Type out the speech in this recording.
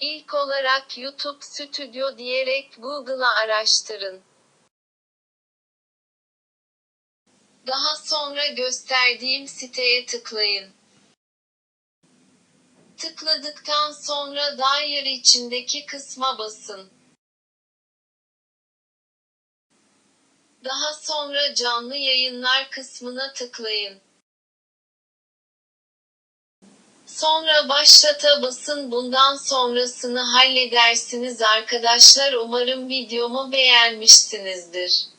İlk olarak YouTube Studio diyerek Google'a araştırın. Daha sonra gösterdiğim siteye tıklayın. Tıkladıktan sonra daire içindeki kısma basın. Daha sonra canlı yayınlar kısmına tıklayın. Sonra başlata basın bundan sonrasını halledersiniz arkadaşlar umarım videomu beğenmişsinizdir.